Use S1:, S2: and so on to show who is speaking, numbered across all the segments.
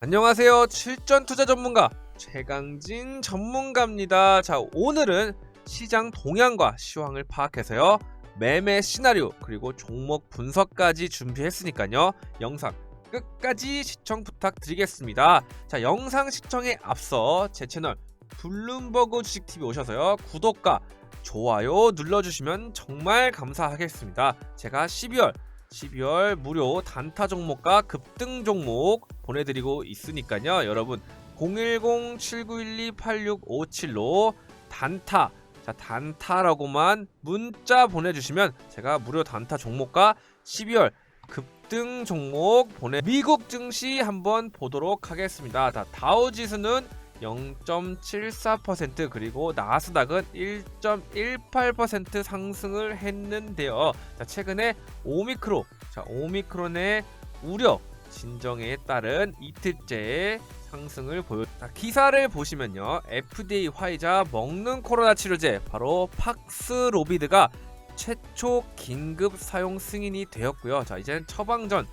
S1: 안녕하세요. 출전 투자 전문가 최강진 전문가입니다. 자, 오늘은 시장 동향과 시황을 파악해서요. 매매 시나리오 그리고 종목 분석까지 준비했으니까요. 영상 끝까지 시청 부탁드리겠습니다. 자, 영상 시청에 앞서 제 채널 블룸버그 주식TV 오셔서요. 구독과 좋아요 눌러주시면 정말 감사하겠습니다. 제가 12월 12월 무료 단타 종목과 급등 종목 보내드리고 있으니까요. 여러분 010-7912-8657로 단타 자 단타라고만 문자 보내주시면 제가 무료 단타 종목과 12월 급등 종목 보내 미국 증시 한번 보도록 하겠습니다. 자, 다우 지수는 0.74% 그리고 나스닥은 1.18% 상승을 했는데요. 자, 최근에 오미크로, 자, 오미크론의 우려 진정에 따른 이틀째 상승을 보였. 자, 기사를 보시면요, FDA 화이자 먹는 코로나 치료제 바로 팍스로비드가 최초 긴급 사용 승인이 되었고요. 자, 이제는 처방전,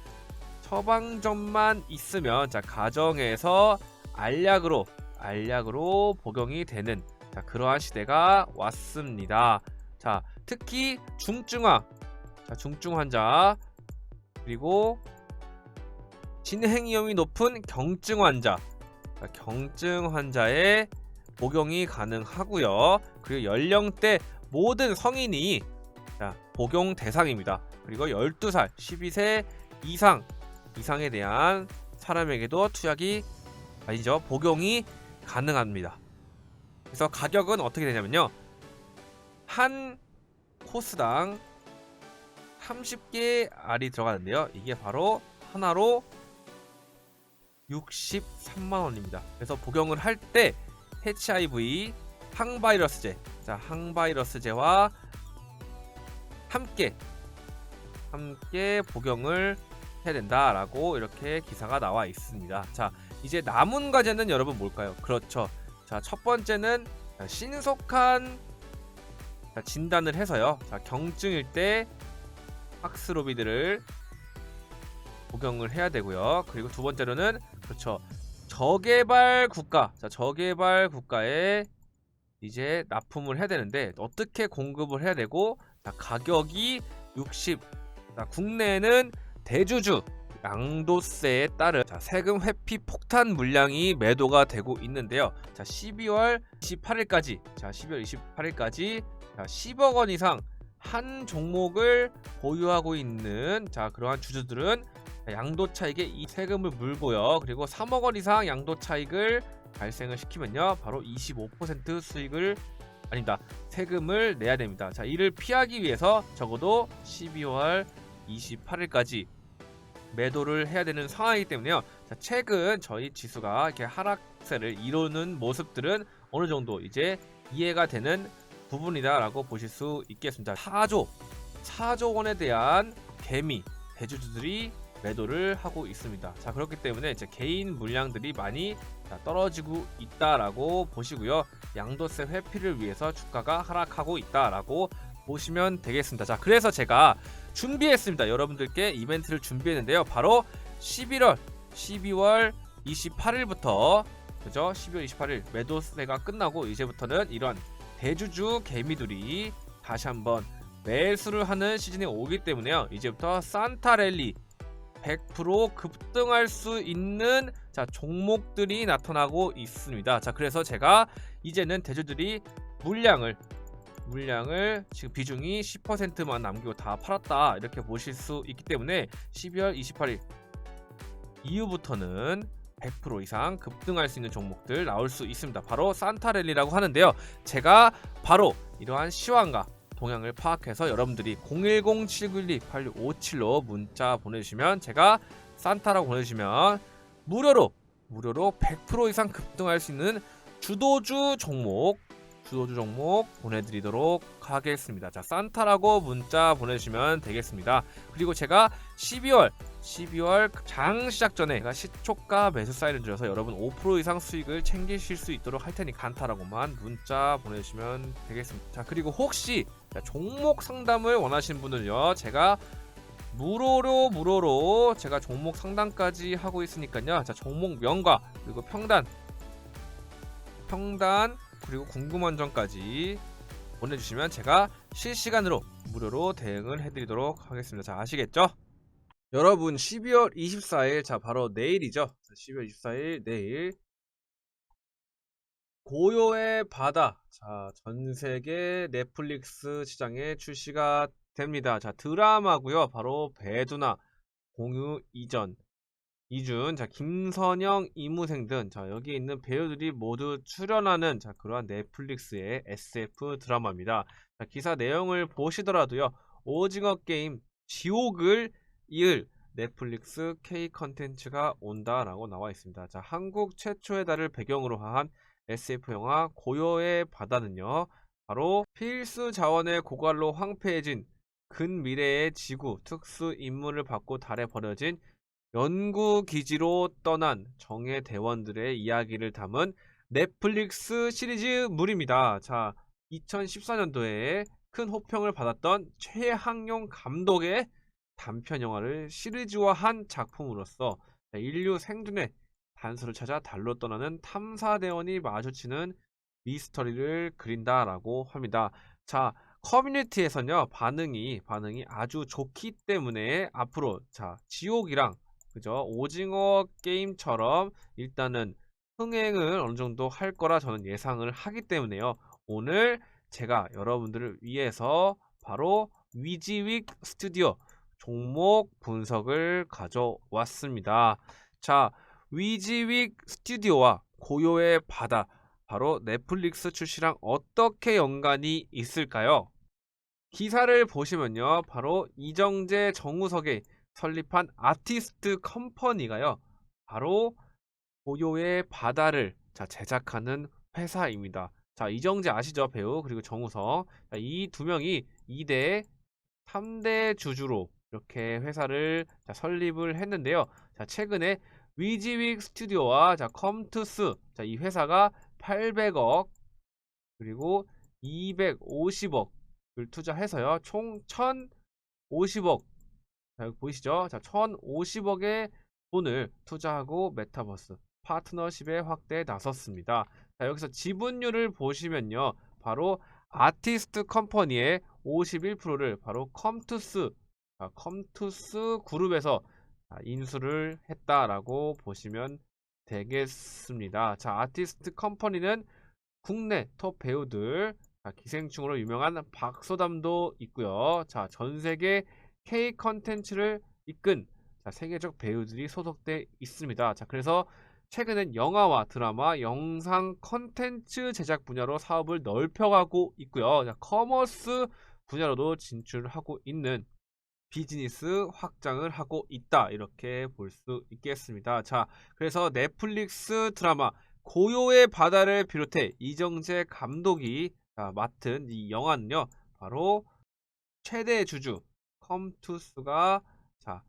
S1: 처방전만 있으면 자 가정에서 알약으로 알약으로 복용이 되는 자, 그러한 시대가 왔습니다. 자, 특히 중증화, 자, 중증 환자 그리고 진행 위험이 높은 경증 환자, 자, 경증 환자에 복용이 가능하고요. 그리고 연령대 모든 성인이 자, 복용 대상입니다. 그리고 12살, 12세 이상 이상에 대한 사람에게도 투약이 아니죠. 복용이 가능합니다. 그래서 가격은 어떻게 되냐면요. 한 코스당 30개 알이 들어가는데요. 이게 바로 하나로 63만 원입니다. 그래서 복용을 할 때 HIV 항바이러스제, 자 항바이러스제와 함께 함께 복용을 해야 된다라고 이렇게 기사가 나와 있습니다. 자, 이제 남은 과제는 여러분 뭘까요? 그렇죠. 자, 첫 번째는 자, 신속한 자, 진단을 해서요. 자, 경증일 때 박스로비드를 복용을 해야 되고요. 그리고 두 번째로는 그렇죠. 저개발 국가, 자, 저개발 국가에 이제 납품을 해야 되는데 어떻게 공급을 해야 되고 자, 가격이 60. 자, 국내에는 대주주 양도세에 따른 자, 세금 회피 폭탄 물량이 매도가 되고 있는데요. 자, 12월 28일까지 자, 12월 28일까지 자, 10억 원 이상 한 종목을 보유하고 있는 자, 그러한 주주들은 양도 차익에 이 세금을 물고요. 그리고 3억 원 이상 양도 차익을 발생을 시키면요. 바로 25% 수익을 아닙니다. 세금을 내야 됩니다. 자, 이를 피하기 위해서 적어도 12월 28일까지 매도를 해야 되는 상황이기 때문에요. 자, 최근 저희 지수가 이렇게 하락세를 이루는 모습들은 어느 정도 이제 이해가 되는 부분이다라고 보실 수 있겠습니다. 4조, 4조 원에 대한 개미 대주주들이 매도를 하고 있습니다. 자 그렇기 때문에 이제 개인 물량들이 많이 자, 떨어지고 있다라고 보시고요. 양도세 회피를 위해서 주가가 하락하고 있다라고 보시면 되겠습니다. 자 그래서 제가 준비했습니다. 여러분들께 이벤트를 준비했는데요. 바로 11월, 12월 28일부터 그죠? 12월 28일 매도세가 끝나고 이제부터는 이런 대주주 개미들이 다시 한번 매수를 하는 시즌이 오기 때문에요. 이제부터 산타랠리 100% 급등할 수 있는 자 종목들이 나타나고 있습니다. 자 그래서 제가 이제는 대주들이 물량을 물량을 지금 비중이 10%만 남기고 다 팔았다 이렇게 보실 수 있기 때문에 12월 28일 이후부터는 100% 이상 급등할 수 있는 종목들 나올 수 있습니다. 바로 산타랠리라고 하는데요. 제가 바로 이러한 시황과 동향을 파악해서 여러분들이 010-791-8657로 문자 보내주시면 제가 산타라고 보내주시면 무료로 무료로 100% 이상 급등할 수 있는 주도주 종목 주도주 종목 보내드리도록 하겠습니다. 자 산타라고 문자 보내주시면 되겠습니다. 그리고 제가 12월 12월 장 시작 전에 제가 시초가 매수 사인을 드려서 여러분 5% 이상 수익을 챙기실 수 있도록 할 테니 간타라고만 문자 보내주시면 되겠습니다. 자 그리고 혹시 종목 상담을 원하시는 분들요 제가 무료로 무료로 제가 종목 상담까지 하고 있으니까요. 자 종목 명과 그리고 평단 평단 그리고 궁금한 점까지 보내주시면 제가 실시간으로 무료로 대응을 해드리도록 하겠습니다. 자 아시겠죠? 여러분 12월 24일 자 바로 내일이죠. 자, 12월 24일 내일 고요의 바다 자 전 세계 넷플릭스 시장에 출시가 됩니다. 자 드라마고요. 바로 배두나 공유 이전 이준 자 김선영 이무생 등 자 여기 있는 배우들이 모두 출연하는 자 그러한 넷플릭스의 SF 드라마입니다. 자 기사 내용을 보시더라도요 오징어 게임 지옥을 이을 넷플릭스 K 컨텐츠가 온다라고 나와 있습니다. 자 한국 최초의 달을 배경으로 한 SF 영화 고요의 바다는요 바로 필수 자원의 고갈로 황폐해진 근미래의 지구 특수 임무를 받고 달에 버려진 연구 기지로 떠난 정예 대원들의 이야기를 담은 넷플릭스 시리즈물입니다. 자, 2014년도에 큰 호평을 받았던 최항용 감독의 단편 영화를 시리즈화한 작품으로서 인류 생존의 단서를 찾아 달로 떠나는 탐사대원이 마주치는 미스터리를 그린다라고 합니다. 자, 커뮤니티에서는요 반응이 반응이 아주 좋기 때문에 앞으로 자 지옥이랑 그죠 오징어 게임처럼 일단은 흥행을 어느 정도 할 거라 저는 예상을 하기 때문에요 오늘 제가 여러분들을 위해서 바로 위지윅 스튜디오 종목 분석을 가져왔습니다 자 위지윅 스튜디오와 고요의 바다 바로 넷플릭스 출시랑 어떻게 연관이 있을까요? 기사를 보시면요. 바로 이정재 정우석의 설립한 아티스트 컴퍼니가요. 바로 고요의 바다를 자, 제작하는 회사입니다. 자, 이정재 아시죠? 배우 그리고 정우석. 이두 명이 2대 3대 주주로 이렇게 회사를 자, 설립을 했는데요. 자, 최근에 위지윅 스튜디오와 자, 컴투스 자, 이 회사가 800억 그리고 250억을 투자해서요. 총 1,050억. 자, 여기 보이시죠? 자, 1,050억의 돈을 투자하고 메타버스 파트너십에 확대에 나섰습니다. 자, 여기서 지분율을 보시면요. 바로 아티스트 컴퍼니의 51%를 바로 컴투스 자, 컴투스 그룹에서 자, 인수를 했다라고 보시면 되겠습니다. 자, 아티스트 컴퍼니는 국내 톱 배우들, 자, 기생충으로 유명한 박소담도 있고요. 자, 전 세계 K 컨텐츠를 이끈 자, 세계적 배우들이 소속돼 있습니다. 자, 그래서 최근엔 영화와 드라마, 영상 컨텐츠 제작 분야로 사업을 넓혀가고 있고요. 자, 커머스 분야로도 진출하고 있는 비즈니스 확장을 하고 있다 이렇게 볼 수 있겠습니다. 자, 그래서 넷플릭스 드라마 고요의 바다를 비롯해 이정재 감독이 자, 맡은 이 영화는요, 바로 최대 주주 컴투스가 자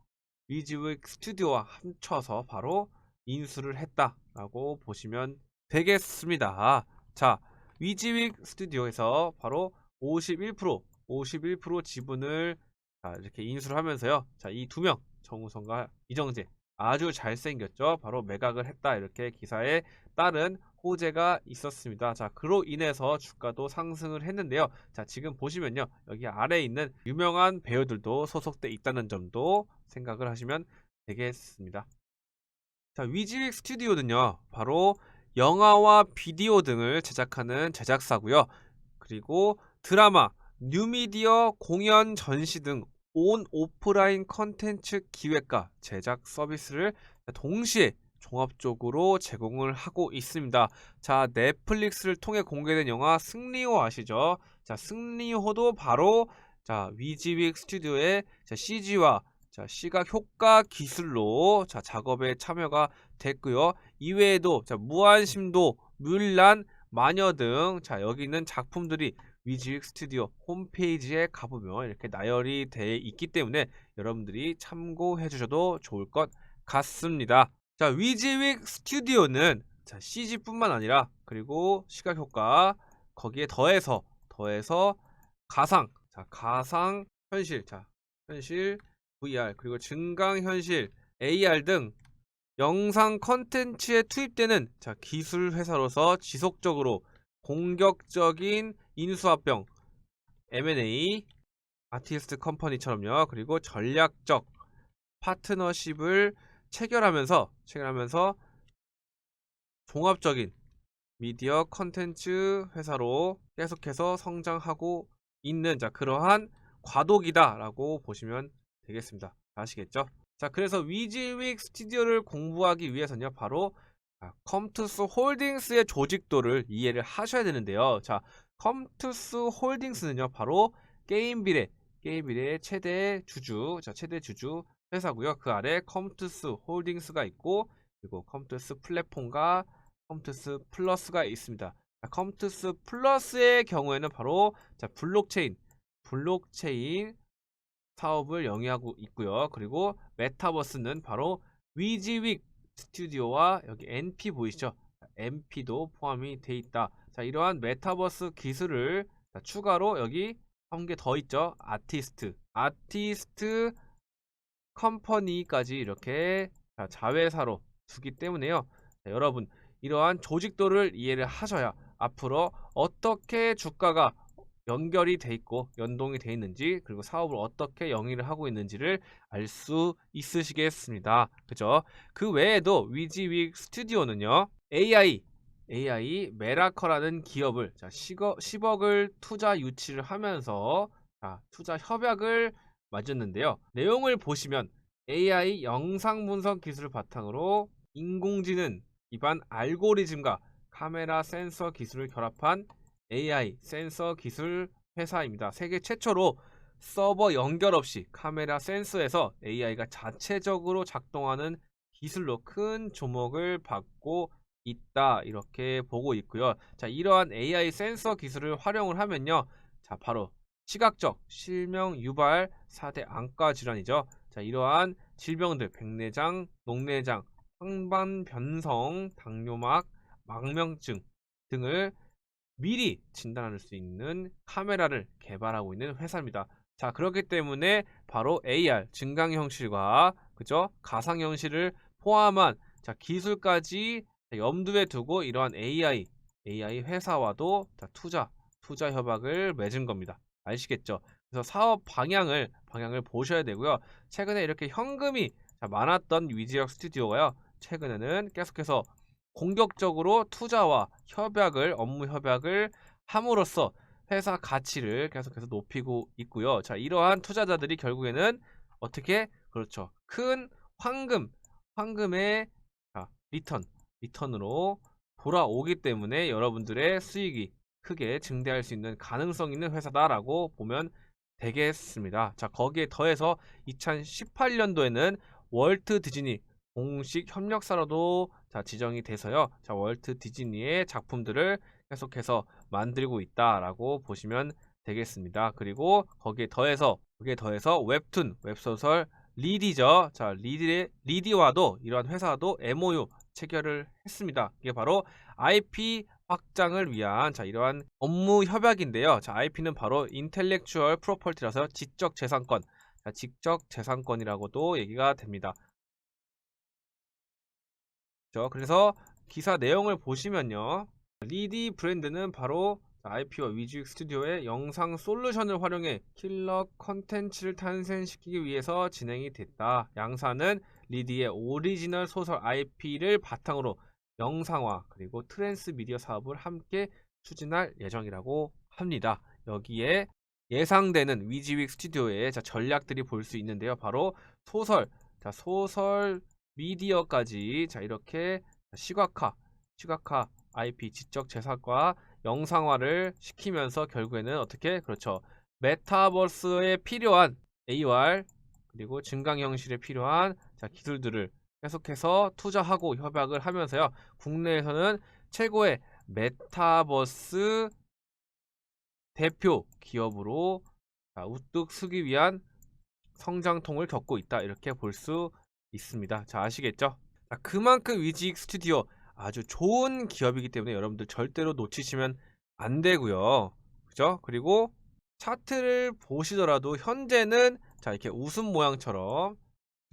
S1: 위즈윅 스튜디오와 합쳐서 바로 인수를 했다라고 보시면 되겠습니다. 자 위즈윅 스튜디오에서 바로 51% 51% 지분을 자, 이렇게 인수를 하면서요. 자, 이 두 명, 정우성과 이정재 아주 잘생겼죠. 바로 매각을 했다. 이렇게 기사에 따른 호재가 있었습니다. 자, 그로 인해서 주가도 상승을 했는데요. 자, 지금 보시면요. 여기 아래에 있는 유명한 배우들도 소속돼 있다는 점도 생각을 하시면 되겠습니다. 자, 위즈윅 스튜디오는요. 바로 영화와 비디오 등을 제작하는 제작사고요. 그리고 드라마, 뉴미디어, 공연, 전시 등 온 오프라인 컨텐츠 기획과 제작 서비스를 동시에 종합적으로 제공을 하고 있습니다. 자, 넷플릭스를 통해 공개된 영화 승리호 아시죠? 자, 승리호도 바로 자, 위지윅 스튜디오의 자, CG와 자, 시각 효과 기술로 자, 작업에 참여가 됐고요. 이외에도 자, 무한심도, 물란, 마녀 등 자, 여기 있는 작품들이 위즈윅 스튜디오 홈페이지에 가보면 이렇게 나열이 되어 있기 때문에 여러분들이 참고해 주셔도 좋을 것 같습니다. 자, 위즈윅 스튜디오는 자, CG뿐만 아니라 그리고 시각 효과 거기에 더해서 더해서 가상 자, 가상 현실 자, 현실 VR 그리고 증강 현실, AR 등 영상 컨텐츠에 투입되는 자, 기술 회사로서 지속적으로 공격적인 인수합병 M&A 아티스트 컴퍼니처럼요. 그리고 전략적 파트너십을 체결하면서 체결하면서 종합적인 미디어 컨텐츠 회사로 계속해서 성장하고 있는 자 그러한 과도기다라고 보시면 되겠습니다. 아시겠죠? 자 그래서 위즈윅 스튜디오를 공부하기 위해서는요 바로 아, 컴투스 홀딩스의 조직도를 이해를 하셔야 되는데요. 자 컴투스 홀딩스는요 바로 게임비례 게임비례의 최대 주주 자 최대 주주 회사고요. 그 아래 컴투스 홀딩스가 있고 그리고 컴투스 플랫폼과 컴투스 플러스가 있습니다. 자, 컴투스 플러스의 경우에는 바로 자, 블록체인, 블록체인 사업을 영위하고 있고요. 그리고 메타버스는 바로 위지윅 스튜디오와 여기 NP 보이시죠? NP도 포함이 돼 있다. 자, 이러한 메타버스 기술을 자, 추가로 여기 한 개 더 있죠. 아티스트, 아티스트 컴퍼니까지 이렇게 자, 자회사로 두기 때문에요. 자, 여러분 이러한 조직도를 이해를 하셔야 앞으로 어떻게 주가가 연결이 돼 있고 연동이 돼 있는지 그리고 사업을 어떻게 영위를 하고 있는지를 알 수 있으시겠습니다. 그죠? 그 외에도 위지윅 스튜디오는요. AI AI 메라커라는 기업을 자, 10억, 10억을 투자 유치를 하면서 자, 투자 협약을 맺었는데요. 내용을 보시면 AI 영상 분석 기술을 바탕으로 인공지능 기반 알고리즘과 카메라 센서 기술을 결합한 AI 센서 기술 회사입니다. 세계 최초로 서버 연결 없이 카메라 센서에서 AI가 자체적으로 작동하는 기술로 큰 주목을 받고 있다 이렇게 보고 있고요. 자 이러한 AI 센서 기술을 활용을 하면요. 자 바로 시각적 실명 유발 4대 안과 질환이죠. 자 이러한 질병들 백내장, 녹내장, 황반 변성, 당뇨막, 망명증 등을 미리 진단할 수 있는 카메라를 개발하고 있는 회사입니다. 자, 그렇기 때문에 바로 AR 증강현실과 그죠? 가상현실을 포함한 자, 기술까지 염두에 두고 이러한 AI AI 회사와도 자, 투자 투자 협약을 맺은 겁니다. 아시겠죠? 그래서 사업 방향을 방향을 보셔야 되고요. 최근에 이렇게 현금이 자, 많았던 위지역 스튜디오가요. 최근에는 계속해서 공격적으로 투자와 협약을 업무 협약을 함으로써 회사 가치를 계속해서 높이고 있고요. 자, 이러한 투자자들이 결국에는 어떻게 그렇죠. 큰 황금 황금의 자, 리턴 리턴으로 돌아오기 때문에 여러분들의 수익이 크게 증대할 수 있는 가능성 있는 회사다라고 보면 되겠습니다. 자, 거기에 더해서 2018년도에는 월트 디즈니 공식 협력사로도 자, 지정이 돼서요. 자, 월트 디즈니의 작품들을 계속해서 만들고 있다라고 보시면 되겠습니다. 그리고 거기에 더해서 거기에 더해서 웹툰, 웹소설 리디죠. 자, 리디 리디와도 이러한 회사도 MOU 체결을 했습니다. 이게 바로 IP 확장을 위한 자 이러한 업무 협약인데요. 자 IP는 바로 인텔렉추얼 프로퍼티라서 지적 재산권, 자, 지적 재산권이라고도 얘기가 됩니다. 그래서 기사 내용을 보시면요. 리디 브랜드는 바로 IP와 위즈윅 스튜디오의 영상 솔루션을 활용해 킬러 컨텐츠를 탄생시키기 위해서 진행이 됐다. 양사는 리디의 오리지널 소설 IP를 바탕으로 영상화 그리고 트랜스미디어 사업을 함께 추진할 예정이라고 합니다. 여기에 예상되는 위즈윅 스튜디오의 전략들이 볼 수 있는데요. 바로 소설, 자 소설 미디어까지 자 이렇게 시각화, 시각화 IP 지적 재산과 영상화를 시키면서 결국에는 어떻게 그렇죠 메타버스에 필요한 AR 그리고 증강 형식에 필요한 자, 기술들을 계속해서 투자하고 협약을 하면서요 국내에서는 최고의 메타버스 대표 기업으로 자, 우뚝 서기 위한 성장통을 겪고 있다 이렇게 볼 수 있습니다. 자 아시겠죠? 자, 그만큼 위직 스튜디오 아주 좋은 기업이기 때문에 여러분들 절대로 놓치시면 안 되고요. 그죠? 그리고 차트를 보시더라도 현재는 자 이렇게 웃음 모양처럼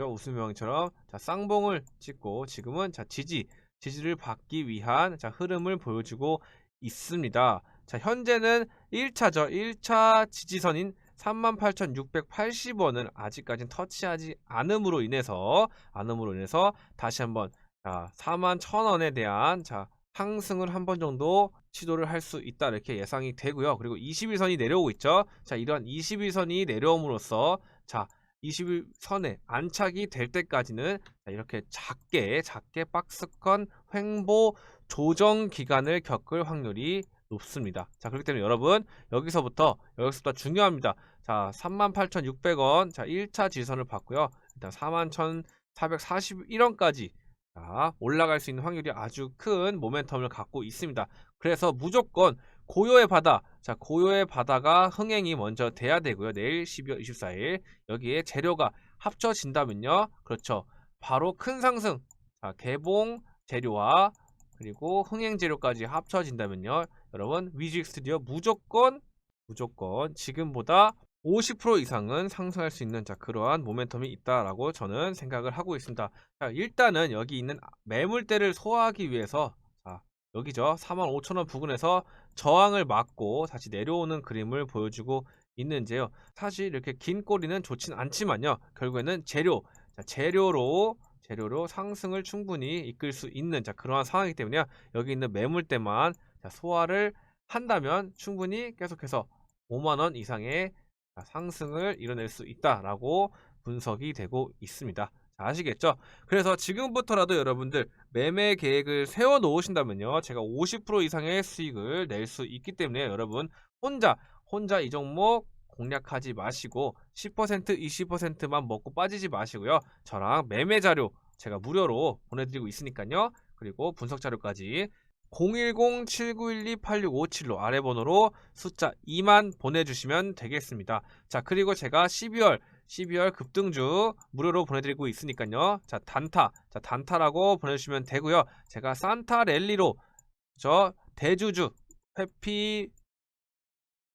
S1: 웃음 모양처럼 자 쌍봉을 찍고 지금은 자 지지 지지를 받기 위한 자 흐름을 보여주고 있습니다. 자 현재는 1차죠. 1차 지지선인 38,680원을 아직까지는 터치하지 않음으로 인해서 않음으로 인해서 다시 한번 자 41,000원에 대한 자 상승을 한 번 정도 시도를 할 수 있다 이렇게 예상이 되고요. 그리고 21선이 내려오고 있죠. 자 이런 21선이 내려옴으로써 자 21선에 안착이 될 때까지는 자, 이렇게 작게 작게 박스권 횡보 조정 기간을 겪을 확률이 높습니다. 자 그렇기 때문에 여러분 여기서부터 여기서부터 중요합니다. 자 38,600원 자 1차 지선을 봤고요. 일단 41,441원까지 자, 올라갈 수 있는 확률이 아주 큰 모멘텀을 갖고 있습니다. 그래서 무조건 고요의 바다, 자 고요의 바다가 흥행이 먼저 돼야 되고요. 내일 12월 24일 여기에 재료가 합쳐진다면요, 그렇죠. 바로 큰 상승, 자 개봉 재료와 그리고 흥행 재료까지 합쳐진다면요, 여러분 위직 스튜디오 무조건 무조건 지금보다 50% 이상은 상승할 수 있는 자 그러한 모멘텀이 있다라고 저는 생각을 하고 있습니다. 자 일단은 여기 있는 매물대를 소화하기 위해서 자 여기죠 45,000원 부근에서 저항을 막고 다시 내려오는 그림을 보여주고 있는데요. 사실 이렇게 긴 꼬리는 좋진 않지만요. 결국에는 재료 자, 재료로 재료로 상승을 충분히 이끌 수 있는 자 그러한 상황이기 때문에 여기 있는 매물대만 자, 소화를 한다면 충분히 계속해서 5만 원 이상의 자, 상승을 이뤄낼 수 있다라고 분석이 되고 있습니다. 자, 아시겠죠? 그래서 지금부터라도 여러분들 매매 계획을 세워 놓으신다면요. 제가 50% 이상의 수익을 낼 수 있기 때문에 여러분 혼자 혼자 이 종목 공략하지 마시고 10% 20%만 먹고 빠지지 마시고요. 저랑 매매 자료 제가 무료로 보내드리고 있으니까요. 그리고 분석 자료까지 010-7912-8657로 아래 번호로 숫자 2만 보내주시면 되겠습니다. 자, 그리고 제가 12월 12월 급등주 무료로 보내드리고 있으니까요. 자, 단타, 자, 단타라고 보내주시면 되고요. 제가 산타 랠리로 저 대주주 회피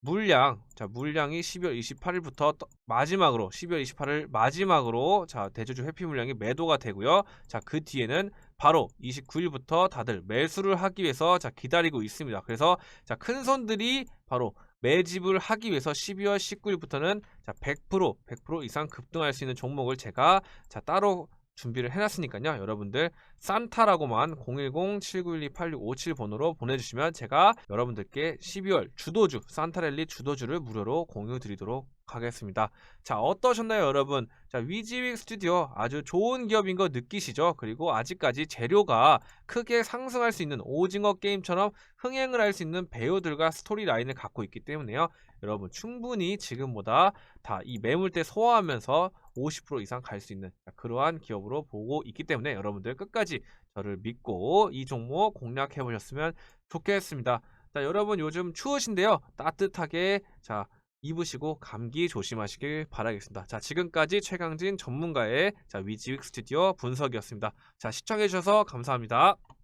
S1: 물량, 자, 물량이 12월 28일부터 마지막으로 12월 28일 마지막으로 자, 대주주 회피 물량이 매도가 되고요. 자, 그 뒤에는 바로 29일부터 다들 매수를 하기 위해서 자, 기다리고 있습니다. 그래서 자, 큰 손들이 바로 매집을 하기 위해서 12월 19일부터는 자, 100% 100% 이상 급등할 수 있는 종목을 제가 자, 따로 준비를 해놨으니까요. 여러분들 산타라고만 010-7912-8657 번호로 보내주시면 제가 여러분들께 12월 주도주 산타랠리 주도주를 무료로 공유 드리도록 하겠습니다. 자 어떠셨나요 여러분? 자 위지윅 스튜디오 아주 좋은 기업인 거 느끼시죠? 그리고 아직까지 재료가 크게 상승할 수 있는 오징어 게임처럼 흥행을 할 수 있는 배우들과 스토리 라인을 갖고 있기 때문에요. 여러분 충분히 지금보다 다 이 매물대 소화하면서 50% 이상 갈 수 있는 그러한 기업으로 보고 있기 때문에 여러분들 끝까지 저를 믿고 이 종목 공략해 보셨으면 좋겠습니다. 자, 여러분 요즘 추우신데요. 따뜻하게 자, 입으시고 감기 조심하시길 바라겠습니다. 자, 지금까지 최강진 전문가의 자, 위지윅 스튜디오 분석이었습니다. 자, 시청해 주셔서 감사합니다.